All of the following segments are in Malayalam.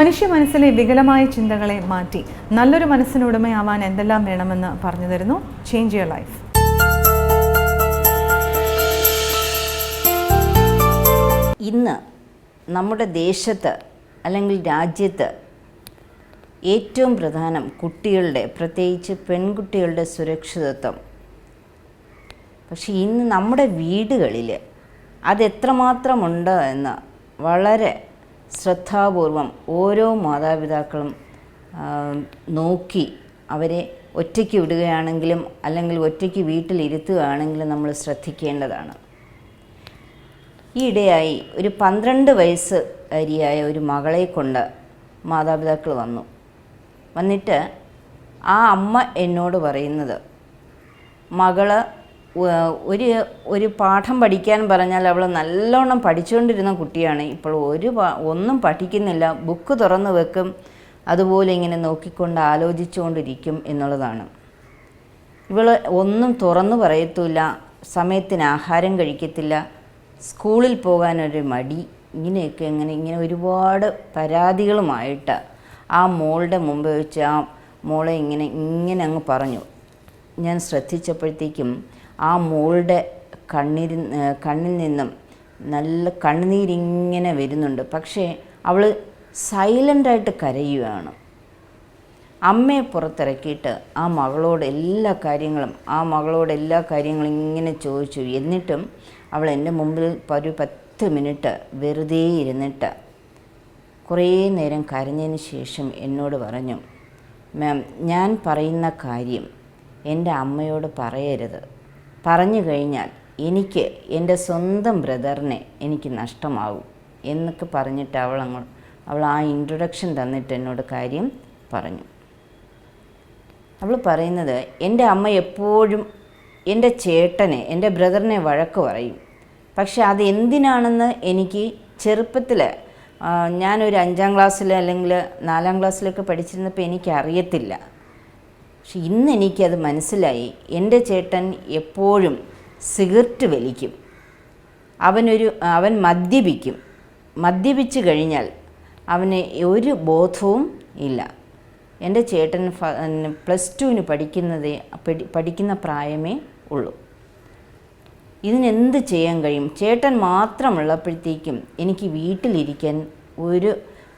മനുഷ്യ മനസ്സിലെ വികലമായ ചിന്തകളെ മാറ്റി നല്ലൊരു മനസ്സിനുടമയാവാൻ എന്തെല്ലാം വേണമെന്ന് പറഞ്ഞു തരുന്നു? ചേഞ്ച് യുവർ ലൈഫ് ഇന്ന് നമ്മുടെ ദേശത്ത് അല്ലെങ്കിൽ രാജ്യത്ത് ഏറ്റവും പ്രധാനം കുട്ടികളുടെ പ്രത്യേകിച്ച് പെൺകുട്ടികളുടെ സുരക്ഷിതത്വം. പക്ഷേ ഇന്ന് നമ്മുടെ വീടുകളിൽ അതെത്രമാത്രമുണ്ട് എന്ന് വളരെ ശ്രദ്ധാപൂർവം ഓരോ മാതാപിതാക്കളും നോക്കി അവരെ ഒറ്റയ്ക്ക് വിടുകയാണെങ്കിലും അല്ലെങ്കിൽ ഒറ്റയ്ക്ക് വീട്ടിലിരുത്തുകയാണെങ്കിലും നമ്മൾ ശ്രദ്ധിക്കേണ്ടതാണ്. ഈയിടെയായി ഒരു പന്ത്രണ്ട് വയസ്സ് അരിയായ ഒരു മകളെ കൊണ്ട് മാതാപിതാക്കൾ വന്നു. വന്നിട്ട് ആ അമ്മ എന്നോട് പറയുന്നത് മകൾ ഒരു ഒരു പാഠം പഠിക്കാൻ പറഞ്ഞാൽ അവൾ നല്ലോണം പഠിച്ചുകൊണ്ടിരുന്ന കുട്ടിയാണ്. ഇപ്പോൾ ഒരു ഒന്നും പഠിക്കുന്നില്ല. ബുക്ക് തുറന്ന് വെക്കും. അതുപോലെ ഇങ്ങനെ നോക്കിക്കൊണ്ട് ആലോചിച്ചുകൊണ്ടിരിക്കും എന്നുള്ളതാണ്. ഇവൾ ഒന്നും തുറന്നു പറയത്തില്ല. സമയത്തിന് ആഹാരം കഴിക്കത്തില്ല. സ്കൂളിൽ പോകാനൊരു മടി. ഇങ്ങനെയൊക്കെ ഇങ്ങനെ ഇങ്ങനെ ഒരുപാട് പരാതികളുമായിട്ട് ആ മോളുടെ മുമ്പ് വെച്ച് ആ മോളെ ഇങ്ങനെ ഇങ്ങനെ അങ്ങ് പറഞ്ഞു. ഞാൻ ശ്രദ്ധിച്ചപ്പോഴത്തേക്കും ആ മോളുടെ കണ്ണിരി കണ്ണിൽ നിന്നും നല്ല കണ്ണുനീരിങ്ങനെ വരുന്നുണ്ട്. പക്ഷേ അവൾ സൈലന്റായിട്ട് കരയുകയാണ് അമ്മയെ പുറത്തിറക്കിയിട്ട് ആ മകളോട് എല്ലാ കാര്യങ്ങളും ആ മകളോട് എല്ലാ കാര്യങ്ങളും ഇങ്ങനെ ചോദിച്ചു. എന്നിട്ടും അവൾ എന്റെ മുമ്പിൽ ഒരു പത്ത് മിനിറ്റ് വെറുതെ ഇരുന്നിട്ട് കുറേ നേരം കരഞ്ഞതിന് ശേഷം എന്നോട് പറഞ്ഞു മാം ഞാൻ പറയുന്ന കാര്യം എന്റെ അമ്മയോട് പറയരുത്. പറഞ്ഞു കഴിഞ്ഞാൽ എനിക്ക് എന്റെ സ്വന്തം ബ്രദറിനെ എനിക്ക് നഷ്ടമാകും എന്നൊക്കെ പറഞ്ഞിട്ട് അവൾ അങ്ങ് അവൾ ആ ഇൻട്രൊഡക്ഷൻ തന്നിട്ട് എന്നോട് കാര്യം പറഞ്ഞു. അവൾ പറയുന്നത് എന്റെ അമ്മ എപ്പോഴും എന്റെ ചേട്ടനെ എന്റെ ബ്രദറിനെ വഴക്ക് പറയും. പക്ഷെ അത് എന്തിനാണെന്ന് എനിക്ക് ചെറുപ്പത്തിൽ ഞാനൊരു അഞ്ചാം ക്ലാസ്സിൽ അല്ലെങ്കിൽ നാലാം ക്ലാസ്സിലൊക്കെ പഠിച്ചിരുന്നപ്പോൾ എനിക്ക് അറിയത്തില്ല പക്ഷെ ഇന്ന് എനിക്കത് മനസ്സിലായി. എന്റെ ചേട്ടൻ എപ്പോഴും സിഗരറ്റ് വലിക്കും. അവനൊരു അവൻ മദ്യപിക്കും. മദ്യപിച്ച് കഴിഞ്ഞാൽ അവന് ഒരു ബോധവും ഇല്ല. എന്റെ ചേട്ടൻ പ്ലസ് ടുവിന് പഠിക്കുന്നതേ പഠി- പഠിക്കുന്ന പ്രായമേ ഉള്ളൂ. ഇതിനെന്ത് ചെയ്യാൻ കഴിയും? ചേട്ടൻ മാത്രമുള്ളപ്പോഴത്തേക്കും എനിക്ക് വീട്ടിലിരിക്കാൻ ഒരു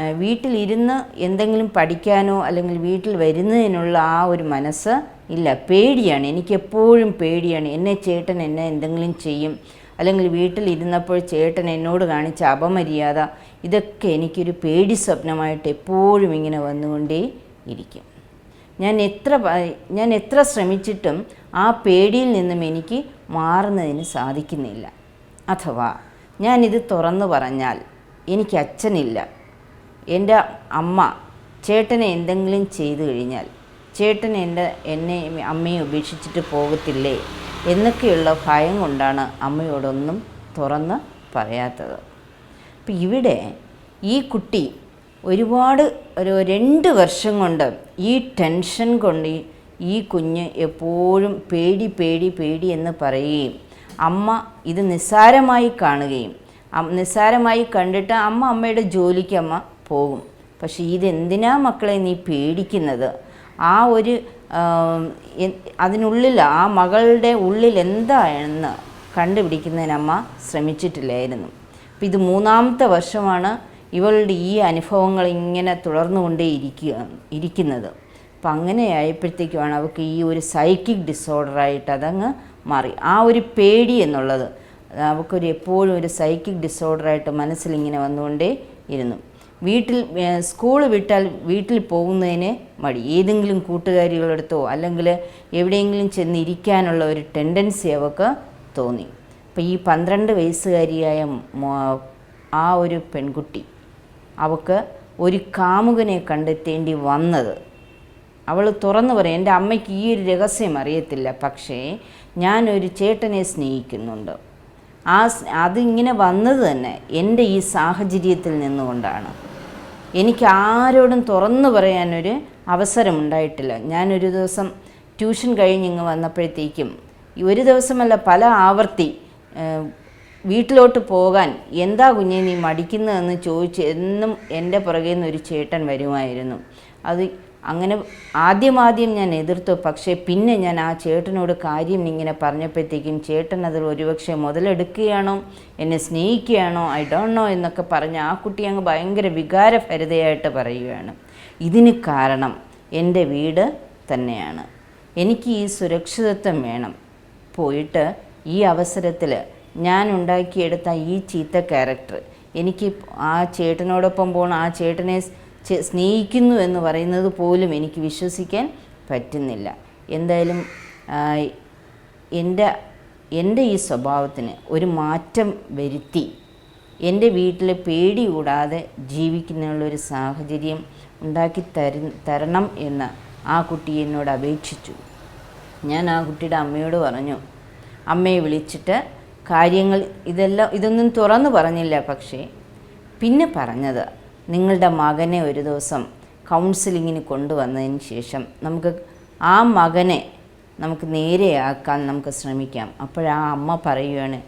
വീട്ടിലിരുന്ന് എന്തെങ്കിലും പഠിക്കാനോ അല്ലെങ്കിൽ വീട്ടിൽ വരുന്നതിനുള്ള ആ ഒരു മനസ്സ് ഇല്ല. പേടിയാണ്. എനിക്കെപ്പോഴും പേടിയാണ്. എന്നെ ചേട്ടൻ എന്നെ എന്തെങ്കിലും ചെയ്യും. അല്ലെങ്കിൽ വീട്ടിലിരുന്നപ്പോൾ ചേട്ടൻ എന്നോട് കാണിച്ച അപമര്യാദ. ഇതൊക്കെ എനിക്കൊരു പേടി സ്വപ്നമായിട്ട് എപ്പോഴും ഇങ്ങനെ വന്നുകൊണ്ടേ ഇരിക്കും. ഞാൻ എത്ര ഞാൻ എത്ര ശ്രമിച്ചിട്ടും ആ പേടിയിൽ നിന്നും എനിക്ക് മാറുന്നതിന് സാധിക്കുന്നില്ല. അഥവാ ഞാനിത് തുറന്നു പറഞ്ഞാൽ എനിക്ക് അച്ഛനില്ല. എന്റെ അമ്മ ചേട്ടനെ എന്തെങ്കിലും ചെയ്തു കഴിഞ്ഞാൽ ചേട്ടൻ എന്റെ എന്നെ അമ്മയെ ഉപേക്ഷിച്ചിട്ട് പോകത്തില്ലേ എന്നൊക്കെയുള്ള ഭയം കൊണ്ടാണ് അമ്മയോടൊന്നും തുറന്ന് പറയാത്തത്. അപ്പം ഇവിടെ ഈ കുട്ടി ഒരുപാട് ഒരു രണ്ട് വർഷം കൊണ്ട് ഈ ടെൻഷൻ കൊണ്ട് ഈ- കുഞ്ഞ് എപ്പോഴും പേടി പേടി പേടി എന്ന് പറയുകയും അമ്മ ഇത് നിസ്സാരമായി കാണുകയും നിസ്സാരമായി കണ്ടിട്ട് അമ്മ അമ്മയുടെ ജോലിക്ക് അമ്മ പോകും. പക്ഷേ ഇതെന്തിനാ മക്കളെ നീ പേടിക്കുന്നത്? ആ ഒരു അതിനുള്ളിൽ ആ മകളുടെ ഉള്ളിൽ എന്താണെന്ന് കണ്ടുപിടിക്കുന്നതിന് അമ്മ ശ്രമിച്ചിട്ടില്ലായിരുന്നു. അപ്പം ഇത് മൂന്നാമത്തെ വർഷമാണ് ഇവളുടെ ഈ അനുഭവങ്ങൾ ഇങ്ങനെ തുടർന്നുകൊണ്ടേ ഇരിക്കുക ഇരിക്കുന്നത്. അപ്പം അങ്ങനെ ആയപ്പോഴത്തേക്കുമാണ് അവൾക്ക് ഈ ഒരു സൈക്കിക് ഡിസോർഡറായിട്ട് അതങ്ങ് മാറി. ആ ഒരു പേടി എന്നുള്ളത് അവൾക്കൊരു എപ്പോഴും ഒരു സൈക്കിക് ഡിസോർഡറായിട്ട് മനസ്സിലിങ്ങനെ വന്നുകൊണ്ടേ ഇരുന്നു വീട്ടിൽ സ്കൂൾ വിട്ടാൽ വീട്ടിൽ പോകുന്നതിന് മടി. ഏതെങ്കിലും കൂട്ടുകാരികളെടുത്തോ അല്ലെങ്കിൽ എവിടെയെങ്കിലും ചെന്ന് ഇരിക്കാനുള്ള ഒരു ടെൻഡൻസി അവൾക്ക് തോന്നി. അപ്പോൾ ഈ പന്ത്രണ്ട് വയസ്സുകാരിയായ ആ ഒരു പെൺകുട്ടി അവൾക്ക് ഒരു കാമുകനെ കണ്ടെത്തേണ്ടി വന്നത്. അവൾ തുറന്നു പറയും എന്റെ അമ്മയ്ക്ക് ഈ ഒരു രഹസ്യം അറിയത്തില്ല. പക്ഷേ ഞാനൊരു ചേട്ടനെ സ്നേഹിക്കുന്നുണ്ട്. ആ അതിങ്ങനെ വന്നത് തന്നെ എന്റെ ഈ സാഹചര്യത്തിൽ നിന്നുകൊണ്ടാണ്. എനിക്ക് ആരോടും തുറന്നു പറയാനൊരു അവസരമുണ്ടായിട്ടില്ല. ഞാനൊരു ദിവസം ട്യൂഷൻ കഴിഞ്ഞിങ്ങ് വന്നപ്പോഴത്തേക്കും ഒരു ദിവസമല്ല പല ആവർത്തി വീട്ടിലോട്ട് പോകാൻ എന്താ കുഞ്ഞെ നീ മടിക്കുന്നതെന്ന് ചോദിച്ച് എന്നും എന്റെ പുറകെ നിന്നൊരു ചേട്ടൻ വരുമായിരുന്നു. അത് അങ്ങനെ ആദ്യമാദ്യം ഞാൻ എതിർത്തു. പക്ഷേ പിന്നെ ഞാൻ ആ ചേട്ടനോട് കാര്യം ഇങ്ങനെ പറഞ്ഞപ്പോഴത്തേക്കും ചേട്ടൻ അതിൽ ഒരുപക്ഷെ മുതലെടുക്കുകയാണോ എന്നെ സ്നേഹിക്കുകയാണോ ഐ ഡോണ്ട് നോ എന്നൊക്കെ പറഞ്ഞ് ആ കുട്ടി അങ്ങ് ഭയങ്കര വികാരഭരിതയായിട്ട് പറയുകയാണ്. ഇതിന് കാരണം എന്റെ വീട് തന്നെയാണ്. എനിക്ക് ഈ സുരക്ഷിതത്വം വേണം. പോയിട്ട് ഈ അവസരത്തിൽ ഞാൻ ഉണ്ടാക്കിയെടുത്ത ഈ ചീത്ത ക്യാരക്ടർ എനിക്ക് ആ ചേട്ടനോടൊപ്പം പോകണം ആ ചേട്ടനെ സ്നേഹിക്കുന്നു എന്ന് പറയുന്നത് പോലും എനിക്ക് വിശ്വസിക്കാൻ പറ്റുന്നില്ല. എന്തായാലും എന്റെ എന്റെ ഈ സ്വഭാവത്തിന് ഒരു മാറ്റം വരുത്തി. എന്റെ വീട്ടിൽ പേടി കൂടാതെ ജീവിക്കുന്നതിനുള്ളൊരു സാഹചര്യം ഉണ്ടാക്കി തരു തരണം എന്ന് ആ കുട്ടി എന്നോട് അപേക്ഷിച്ചു. ഞാൻ ആ കുട്ടിയുടെ അമ്മയോട് പറഞ്ഞു അമ്മയെ വിളിച്ചിട്ട് കാര്യങ്ങൾ ഇതെല്ലാം ഇതൊന്നും തുറന്നു പറഞ്ഞില്ല പക്ഷേ പിന്നെ പറഞ്ഞത് നിങ്ങളുടെ മകനെ ഒരു ദിവസം കൗൺസിലിങ്ങിന് കൊണ്ടുവന്നതിന് ശേഷം നമുക്ക് ആ മകനെ നമുക്ക് നേരെയാക്കാൻ നമുക്ക് ശ്രമിക്കാം. അപ്പോഴാ അമ്മ പറയുകയാണ്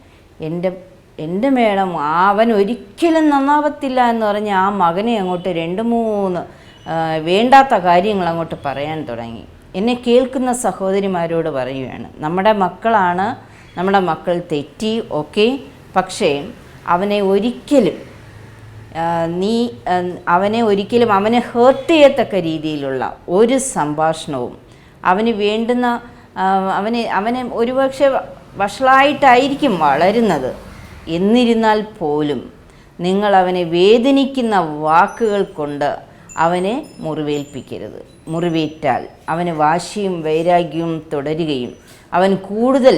എന്റെ എന്റെ മേഡം അവൻ ഒരിക്കലും നന്നാവത്തില്ല എന്ന് പറഞ്ഞ് ആ മകനെ അങ്ങോട്ട് രണ്ട് മൂന്ന് വേണ്ടാത്ത കാര്യങ്ങൾ അങ്ങോട്ട് പറയാൻ തുടങ്ങി. എന്നെ കേൾക്കുന്ന സഹോദരിമാരോട് പറയുകയാണ് നമ്മുടെ മക്കളാണ് നമ്മുടെ മക്കൾ തെറ്റി ഓക്കെ പക്ഷേ അവനെ ഒരിക്കലും നീ അവനെ ഒരിക്കലും അവനെ ഹേർട്ട് ചെയ്യത്തക്ക രീതിയിലുള്ള ഒരു സംഭാഷണവും അവന് വേണ്ടുന്ന അവന് അവനെ ഒരുപക്ഷെ വഷളായിട്ടായിരിക്കും വളരുന്നത്. എന്നിരുന്നാൽ പോലും നിങ്ങൾ അവനെ വേദനിക്കുന്ന വാക്കുകൾ കൊണ്ട് അവനെ മുറിവേൽപ്പിക്കരുത്. മുറിവേറ്റാൽ അവന് വാശിയും വൈരാഗ്യവും തുടരുകയും അവൻ കൂടുതൽ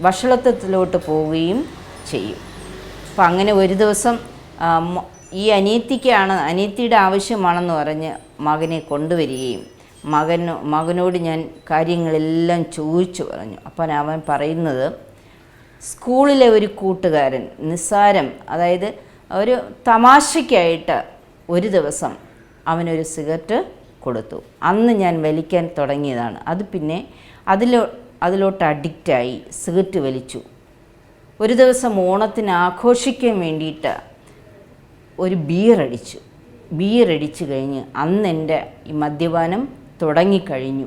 വഷളത്വത്തിലോട്ട് പോവുകയും ചെയ്യും. അപ്പം അങ്ങനെ ഒരു ദിവസം ഈ അനിയത്തിക്കാണ് അനിയത്തിയുടെ ആവശ്യമാണെന്ന് പറഞ്ഞ് മകനെ കൊണ്ടുവരികയും മകന് മകനോട് ഞാൻ കാര്യങ്ങളെല്ലാം ചോദിച്ചു പറഞ്ഞു. അപ്പോൾ അവൻ പറയുന്നത് സ്കൂളിലെ ഒരു കൂട്ടുകാരൻ നിസ്സാരം അതായത് ഒരു തമാശയ്ക്കായിട്ട് ഒരു ദിവസം അവനൊരു സിഗരറ്റ് കൊടുത്തു. അന്ന് ഞാൻ വലിക്കാൻ തുടങ്ങിയതാണ്. അത് പിന്നെ അതിലോ അതിലോട്ട് അഡിക്റ്റായി സിഗരറ്റ് വലിച്ചു. ഒരു ദിവസം ഓണത്തിന് ആഘോഷിക്കാൻ വേണ്ടിയിട്ട് ഒരു ബിയർ അടിച്ചു. ബിയർ അടിച്ചു കഴിഞ്ഞ് അന്ന് എന്റെ ഈ മദ്യപാനം തുടങ്ങിക്കഴിഞ്ഞു.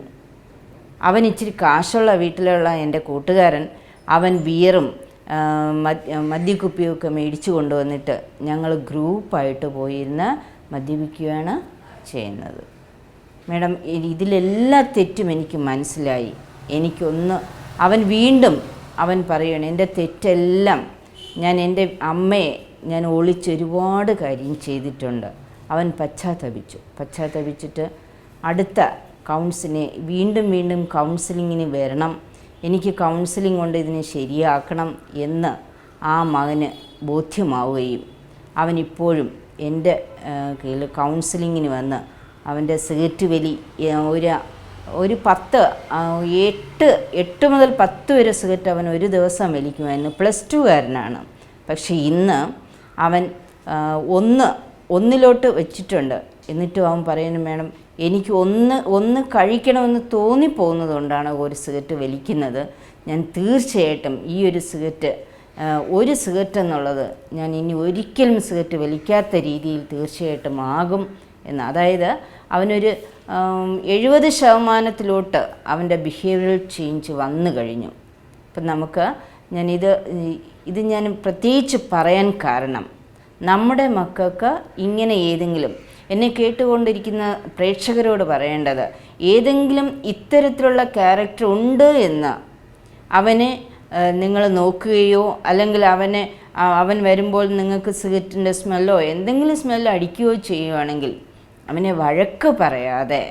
അവൻ ഇച്ചിരി കാശുള്ള വീട്ടിലുള്ള എന്റെ കൂട്ടുകാരൻ അവൻ ബിയറും മദ്യക്കുപ്പിയൊക്കെ മേടിച്ചു കൊണ്ടുവന്നിട്ട് ഞങ്ങൾ ഗ്രൂപ്പായിട്ട് പോയിരുന്ന് മദ്യപിക്കുകയാണ് ചെയ്യുന്നത്. മേഡം ഇതിലെല്ലാ തെറ്റും എനിക്ക് മനസ്സിലായി. എനിക്കൊന്ന് അവൻ വീണ്ടും അവൻ പറയണം എന്റെ തെറ്റെല്ലാം ഞാൻ എന്റെ അമ്മയെ ഞാൻ ഒളിച്ച് ഒരുപാട് കാര്യം ചെയ്തിട്ടുണ്ട്. അവൻ പശ്ചാത്തപിച്ചു. പശ്ചാത്തപിച്ചിട്ട് അടുത്ത കൗൺസിലിനെ വീണ്ടും വീണ്ടും കൗൺസിലിങ്ങിന് വരണം. എനിക്ക് കൗൺസിലിംഗ് കൊണ്ട് ഇതിനെ ശരിയാക്കണം എന്ന് ആ മകന് ബോധ്യമാവുകയും അവനിപ്പോഴും എന്റെ കീഴിൽ കൗൺസിലിങ്ങിന് വന്ന് അവന്റെ സിഗരറ്റ് വലി ഒരു ഒരു പത്ത് എട്ട് എട്ട് മുതൽ പത്ത് വരെ സിഗരറ്റ് അവൻ ഒരു ദിവസം വലിക്കുമായിരുന്നു പ്ലസ് ടുകാരനാണ് പക്ഷേ ഇന്ന് അവൻ ഒന്ന് ഒന്നിലോട്ട് വെച്ചിട്ടുണ്ട്. എന്നിട്ടും അവൻ പറയുന്നു വേണം എനിക്ക് ഒന്ന് ഒന്ന് കഴിക്കണമെന്ന് തോന്നിപ്പോകുന്നത് കൊണ്ടാണ് ഒരു സിഗരറ്റ് വലിക്കുന്നത്. ഞാൻ തീർച്ചയായിട്ടും ഈ ഒരു സിഗരറ്റ് ഒരു സിഗരറ്റ് എന്നുള്ളത് ഞാൻ ഇനി ഒരിക്കലും സിഗരറ്റ് വലിക്കാത്ത രീതിയിൽ തീർച്ചയായിട്ടും ആകും എന്ന്. അതായത് അവനൊരു എഴുപത് ശതമാനത്തിലോട്ട് അവന്റെ ബിഹേവിയറൽ ചേഞ്ച് വന്നു കഴിഞ്ഞു. അപ്പം നമുക്ക് ഞാനിത് ഇത് ഞാൻ പ്രത്യേകിച്ച് പറയാൻ കാരണം നമ്മുടെ മക്കൾക്ക് ഇങ്ങനെ ഏതെങ്കിലും എന്നെ കേട്ടുകൊണ്ടിരിക്കുന്ന പ്രേക്ഷകരോട് പറയേണ്ടത് ഏതെങ്കിലും ഇത്തരത്തിലുള്ള ക്യാരക്ടർ ഉണ്ട് എന്ന് അവനെ നിങ്ങൾ നോക്കുകയോ അല്ലെങ്കിൽ അവനെ അവൻ വരുമ്പോൾ നിങ്ങൾക്ക് സിഗരറ്റിന്റെ സ്മെല്ലോ എന്തെങ്കിലും സ്മെല്ലോ അടിക്കുകയോ ചെയ്യുകയാണെങ്കിൽ അവനെ വഴക്ക് പറയാതെ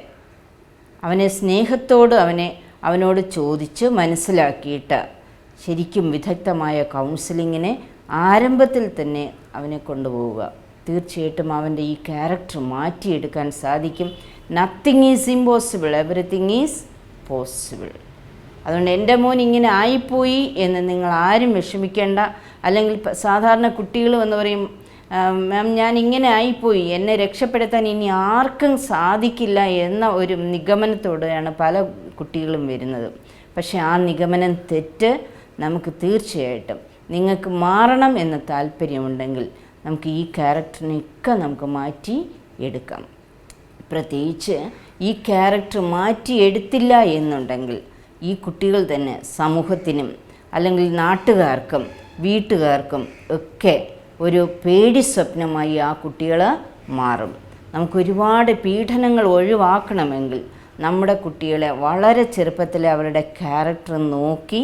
അവനെ സ്നേഹത്തോട് അവനെ അവനോട് ചോദിച്ച് മനസ്സിലാക്കിയിട്ട് ശരിക്കും വിദഗ്ധമായ കൗൺസിലിങ്ങിനെ ആരംഭത്തിൽ തന്നെ അവനെ കൊണ്ടുപോവുക. തീർച്ചയായിട്ടും അവന്റെ ഈ ക്യാരക്ടർ മാറ്റിയെടുക്കാൻ സാധിക്കും. Nothing is impossible everything is possible അതുകൊണ്ട് എന്റെ മോൻ ഇങ്ങനെ ആയിപ്പോയി എന്ന് നിങ്ങൾ ആരും വിഷമിക്കേണ്ട. അല്ലെങ്കിൽ സാധാരണ കുട്ടികൾ എന്ന് പറയും മാം ഞാൻ ഇങ്ങനെ ആയിപ്പോയി. എന്നെ രക്ഷപ്പെടുത്താൻ ഇനി ആർക്കും സാധിക്കില്ല എന്ന ഒരു നിഗമനത്തോടെയാണ് പല കുട്ടികളും വരുന്നത്. പക്ഷേ ആ നിഗമനം തെറ്റ്. നമുക്ക് തീർച്ചയായിട്ടും നിങ്ങൾക്ക് മാറണം എന്ന താല്പര്യമുണ്ടെങ്കിൽ നമുക്ക് ഈ ക്യാരക്ടറിനെയൊക്കെ നമുക്ക് മാറ്റി എടുക്കാം. പ്രത്യേകിച്ച് ഈ ക്യാരക്ടർ മാറ്റിയെടുത്തില്ല എന്നുണ്ടെങ്കിൽ ഈ കുട്ടികൾ തന്നെ സമൂഹത്തിനും അല്ലെങ്കിൽ നാട്ടുകാർക്കും വീട്ടുകാർക്കും ഒക്കെ ഒരു പേടി സ്വപ്നമായി ആ കുട്ടികൾ മാറും. നമുക്ക് ഒരുപാട് പീഡനങ്ങൾ ഒഴിവാക്കണമെങ്കിൽ നമ്മുടെ കുട്ടികളെ വളരെ ചെറുപ്പത്തിൽ അവരുടെ ക്യാരക്ടർ നോക്കി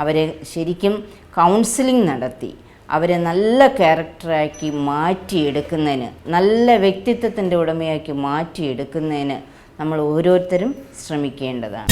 അവരെ ശരിക്കും കൗൺസിലിംഗ് നടത്തി. അവരെ നല്ല ക്യാരക്ടറാക്കി മാറ്റിയെടുക്കുന്നതിന് നല്ല വ്യക്തിത്വത്തിന്റെ ഉടമയാക്കി മാറ്റിയെടുക്കുന്നതിന് നമ്മൾ ഓരോരുത്തരും ശ്രമിക്കേണ്ടതാണ്.